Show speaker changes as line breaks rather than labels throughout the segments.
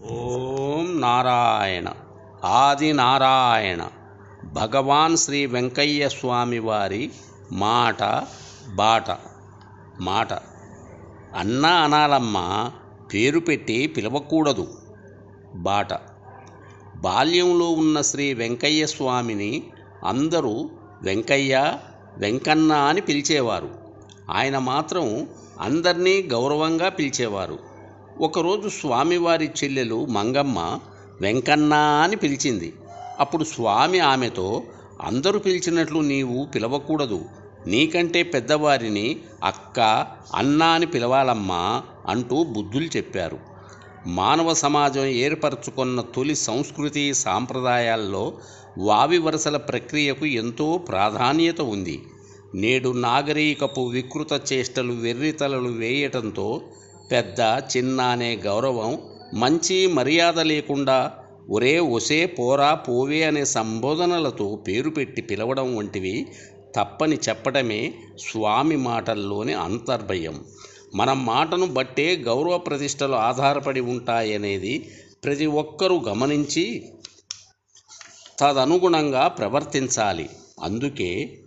ఓం నారాయణ. ఆది నారాయణ భగవాన్ శ్రీ వెంకయ్య స్వామి వారి మాట బాట. మాట. అన్న అనాలమ్మా పేరు పెట్టి పిలవకూడదు. బాట. బాల్యంలో ఉన్న శ్రీ వెంకయ్య స్వామిని అందరూ వెంకయ్య వెంకన్న అని పిలిచేవారు. ఆయన మాత్రం అందరినీ గౌరవంగా పిలిచేవారు. ఒకరోజు స్వామివారి చెల్లెలు మంగమ్మ వెంకన్న అని పిలిచింది. అప్పుడు స్వామి ఆమెతో అందరూ పిలిచినట్లు నీవు పిలవకూడదు. నీకంటే పెద్దవారిని అక్క అన్న అని పిలవాలమ్మా అంటూ బుద్ధులు చెప్పారు. మానవ సమాజం ఏర్పరచుకున్న తొలి సంస్కృతి సాంప్రదాయాల్లో వావి వరసల ప్రక్రియకు ఎంతో ప్రాధాన్యత ఉంది. నేడు నాగరీకపు వికృత చేష్టలు వెర్రితలలు వేయటంతో పెద్ద చిన్న అనే గౌరవం మంచి మర్యాద లేకుండా ఒరే ఒసే పోరా పోవే అనే సంబోధనలతో పేరు పెట్టి పిలవడం వంటివి తప్పని చెప్పడమే స్వామి మాటల్లోని అంతర్భయం. మన మాటను బట్టే గౌరవ ప్రతిష్టలు ఆధారపడి ఉంటాయనేది ప్రతి ఒక్కరూ గమనించి తదనుగుణంగా ప్రవర్తించాలి. అందుకే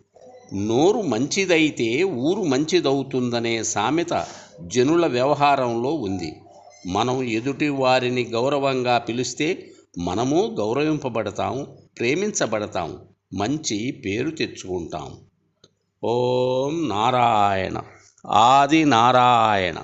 నోరు మంచిదైతే ఊరు మంచిదవుతుందనే సామెత జనుల వ్యవహారంలో ఉంది. మనం ఎదుటి వారిని గౌరవంగా పిలిస్తే మనము గౌరవింపబడతాము ప్రేమించబడతాము మంచి పేరు తెచ్చుకుంటాం. ఓం నారాయణ. ఆది నారాయణ.